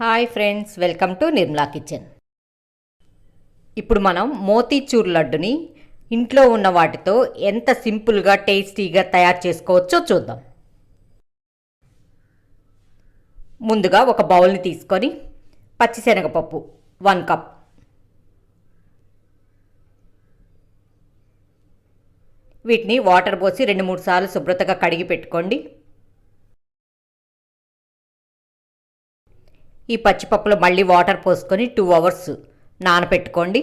Hi friends welcome to Nirmala kitchen ఇప్పుడు మనం మోతీచూర్ లడ్డుని ఇంట్లో ఉన్న వాటితో ఎంత సింపుల్గా టేస్టీగా తయారు చేసుకోవచ్చో చూద్దాం. ముందుగా ఒక బౌల్ని తీసుకొని పచ్చిశనగపప్పు వన్ కప్. వీటిని వాటర్ పోసి రెండు మూడు సార్లు శుభ్రతగా కడిగి పెట్టుకోండి. ఈ పచ్చిపప్పులో మళ్ళీ వాటర్ పోసుకొని టూ అవర్స్ నానపెట్టుకోండి.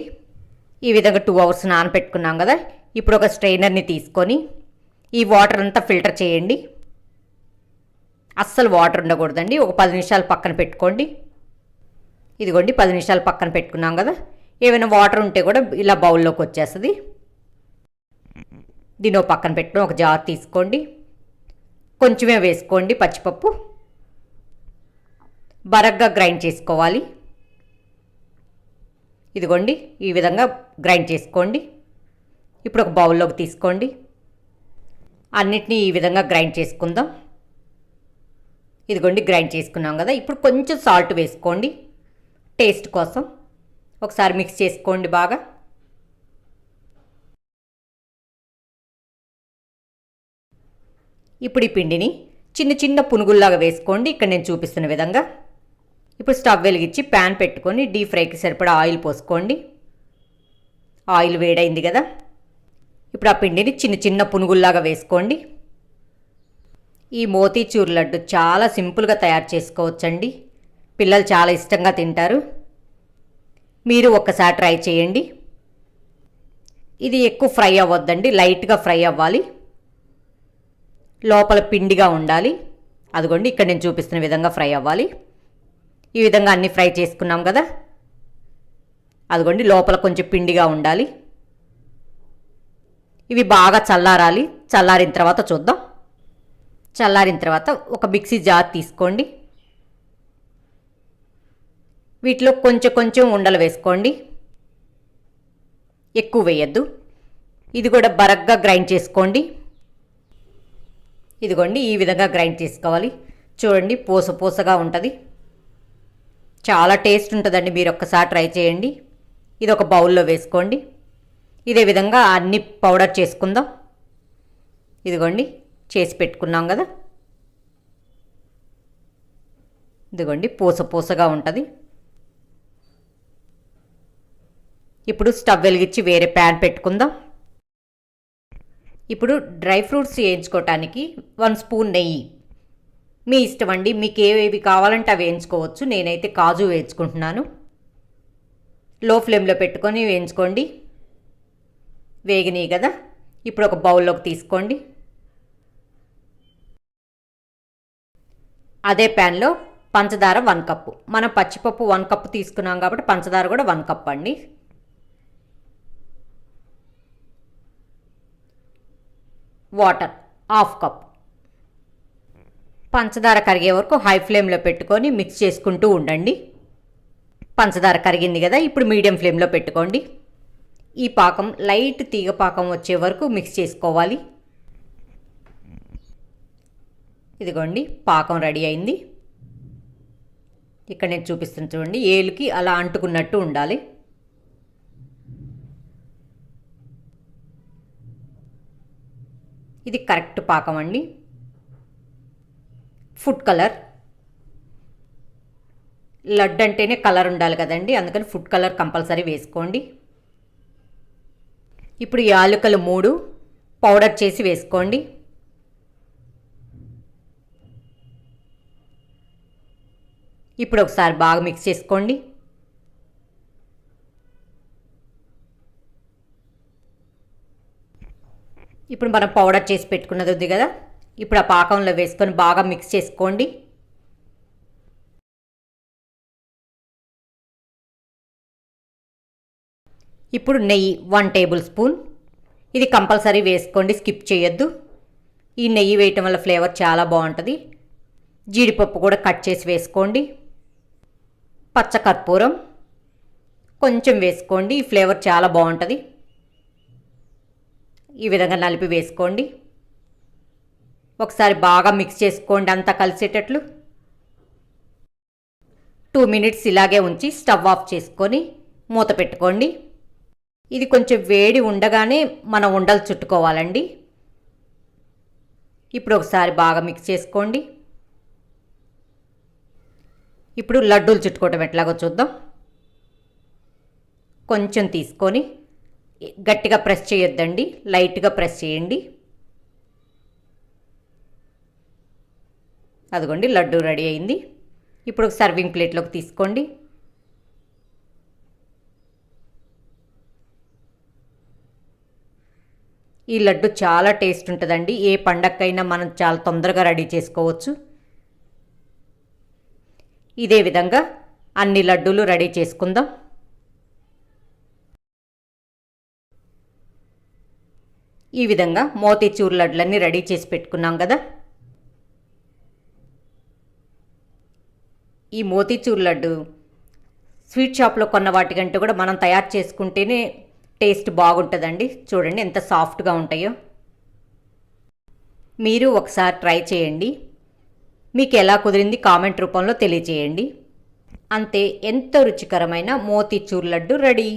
ఈ విధంగా టూ అవర్స్ నానపెట్టుకున్నాం కదా ఇప్పుడు ఒక స్ట్రైనర్ని తీసుకొని ఈ వాటర్ అంతా ఫిల్టర్ చేయండి. అస్సలు వాటర్ ఉండకూడదండి ఒక పది నిమిషాలు పక్కన పెట్టుకోండి. ఇదిగోండి పది నిమిషాలు పక్కన పెట్టుకున్నాం కదా ఏమైనా వాటర్ ఉంటే కూడా ఇలా బౌల్లోకి వచ్చేస్తుంది. దీని పక్కన పెట్టుకుని ఒక జార్ తీసుకోండి. కొంచెమే వేసుకోండి పచ్చిపప్పు. బరగ్గా గ్రైండ్ చేసుకోవాలి. ఇదిగోండి ఈ విధంగా గ్రైండ్ చేసుకోండి. ఇప్పుడు ఒక బౌల్లోకి తీసుకోండి. అన్నిటినీ ఈ విధంగా గ్రైండ్ చేసుకుందాం. ఇదిగోండి గ్రైండ్ చేసుకున్నాం కదా. ఇప్పుడు కొంచెం సాల్ట్ వేసుకోండి. టేస్ట్ కోసం. ఒకసారి మిక్స్ చేసుకోండి బాగా. ఇప్పుడు ఈ పిండిని చిన్న చిన్న పునుగుల్లాగా వేసుకోండి. ఇక్కడ నేను చూపిస్తున్న విధంగా. ఇప్పుడు స్టవ్ వెలిగించి ప్యాన్ పెట్టుకొని డీప్ ఫ్రైకి సరిపడా ఆయిల్ పోసుకోండి. ఆయిల్ వేడైంది కదా. ఇప్పుడు ఆ పిండిని చిన్న చిన్న పునుగుల్లాగా వేసుకోండి. ఈ మోతీచూర్ లడ్డు చాలా సింపుల్గా తయారు చేసుకోవచ్చండి. పిల్లలు చాలా ఇష్టంగా తింటారు. మీరు ఒక్కసారి ట్రై చేయండి. ఇది ఎక్కువ ఫ్రై అవ్వద్దండి లైట్గా ఫ్రై అవ్వాలి. లోపల పిండిగా ఉండాలి. అదిగోండి ఇక్కడ నేను చూపిస్తున్న విధంగా ఫ్రై అవ్వాలి. ఈ విధంగా అన్ని ఫ్రై చేసుకున్నాం కదా? అదిగోండి లోపల కొంచెం పిండిగా ఉండాలి. ఇవి బాగా చల్లారాలి. చల్లారిన తర్వాత చూద్దాం. చల్లారిన తర్వాత ఒక మిక్సీ జార్ తీసుకోండి. వీటిలో కొంచెం కొంచెం ఉండలు వేసుకోండి. ఎక్కువ వేయద్దు. ఇది కూడా బరగ్గా గ్రైండ్ చేసుకోండి. ఇదిగోండి ఈ విధంగా గ్రైండ్ చేసుకోవాలి. చూడండి పూస పూసగా ఉంటుంది. చాలా టేస్ట్ ఉంటుందండి మీరు ఒక్కసారి ట్రై చేయండి. ఇది ఒక బౌల్లో వేసుకోండి. ఇదే విధంగా అన్ని పౌడర్ చేసుకుందాం. ఇదిగోండి చేసి పెట్టుకున్నాం కదా. ఇదిగోండి పూస పూసగా ఉంటుంది. ఇప్పుడు స్టవ్ వెలిగించి వేరే ప్యాన్ పెట్టుకుందాం. ఇప్పుడు డ్రై ఫ్రూట్స్ వేయించుకోవటానికి వన్ స్పూన్ నెయ్యి. మీ ఇష్టం అండి. మీకు ఏవేవి కావాలంటే అవి వేయించుకోవచ్చు. నేనైతే కాజు వేయించుకుంటున్నాను. లో ఫ్లేమ్లో పెట్టుకొని వేయించుకోండి. వేగినాయి కదా? ఇప్పుడు ఒక బౌల్లోకి తీసుకోండి. అదే ప్యాన్లో పంచదార వన్ కప్పు. మనం పచ్చిపప్పు వన్ కప్పు తీసుకున్నాం కాబట్టి పంచదార కూడా వన్ కప్ అండి. Water half cup. పంచదార కరిగే వరకు హై ఫ్లేమ్లో పెట్టుకొని మిక్స్ చేసుకుంటూ ఉండండి. పంచదార కరిగింది కదా ఇప్పుడు మీడియం ఫ్లేమ్లో పెట్టుకోండి. ఈ పాకం లైట్ తీగ పాకం వచ్చే వరకు మిక్స్ చేసుకోవాలి. ఇదిగోండి పాకం రెడీ అయింది. ఇక్కడ నేను చూపిస్తాను చూడండి ఏలుకి అలా అంటుకున్నట్టు ఉండాలి. ఇది కరెక్ట్ పాకం అండి. Food colour. లడ్డు అంటేనే కలర్ ఉండాలి కదండి అందుకని ఫుడ్ కలర్ కంపల్సరీ వేసుకోండి. ఇప్పుడు యాలకులు మూడు పౌడర్ చేసి వేసుకోండి. ఇప్పుడు ఒకసారి బాగా మిక్స్ చేసుకోండి. ఇప్పుడు మనం పౌడర్ చేసి పెట్టుకున్నది ఉంది కదా ఇప్పుడు ఆ పాకంలో వేసుకొని బాగా మిక్స్ చేసుకోండి. ఇప్పుడు నెయ్యి వన్ టేబుల్ స్పూన్ ఇది కంపల్సరీ వేసుకోండి స్కిప్ చేయొద్దు. ఈ నెయ్యి వేయటం వల్ల ఫ్లేవర్ చాలా బాగుంటుంది. జీడిపప్పు కూడా కట్ చేసి వేసుకోండి. పచ్చకర్పూరం కొంచెం వేసుకోండి ఈ ఫ్లేవర్ చాలా బాగుంటుంది. ఈ విధంగా నలిపి వేసుకోండి. ఒకసారి బాగా మిక్స్ చేసుకోండి అంతా కలిసేటట్లు. టూ మినిట్స్ ఇలాగే ఉంచి స్టవ్ ఆఫ్ చేసుకొని మూత పెట్టుకోండి. ఇది కొంచెం వేడి ఉండగానే మనం ఉండలు చుట్టుకోవాలండి. ఇప్పుడు ఒకసారి బాగా మిక్స్ చేసుకోండి. ఇప్పుడు లడ్డూలు చుట్టుకోవటం ఎట్లాగో చూద్దాం. కొంచెం తీసుకొని గట్టిగా ప్రెస్ చేయొద్దండి లైట్గా ప్రెస్ చేయండి. అదిగోండి లడ్డు రెడీ అయింది. ఇప్పుడు సర్వింగ్ ప్లేట్లోకి తీసుకోండి. ఈ లడ్డు చాలా టేస్ట్ ఉంటుందండి. ఏ పండక్కైనా మనం చాలా తొందరగా రెడీ చేసుకోవచ్చు. ఇదే విధంగా అన్ని లడ్డూలు రెడీ చేసుకుందాం. ఈ విధంగా మోతీచూర్ లడ్లన్నీ రెడీ చేసి పెట్టుకున్నాం కదా. ఈ మోతీచూర్ లడ్డు స్వీట్ షాప్లో కొన్న వాటికంటే కూడా మనం తయారు చేసుకుంటేనే టేస్ట్ బాగుంటుందండి. చూడండి ఎంత సాఫ్ట్గా ఉంటాయో. మీరు ఒకసారి ట్రై చేయండి. మీకు ఎలా కుదిరింది కామెంట్ రూపంలో తెలియజేయండి అంతే ఎంతో రుచికరమైన మోతీచూర్ లడ్డు రెడీ.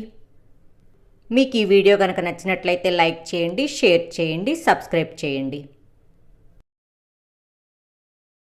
మీకు ఈ వీడియో కనుక నచ్చినట్లయితే లైక్ చేయండి షేర్ చేయండి సబ్స్క్రైబ్ చేయండి.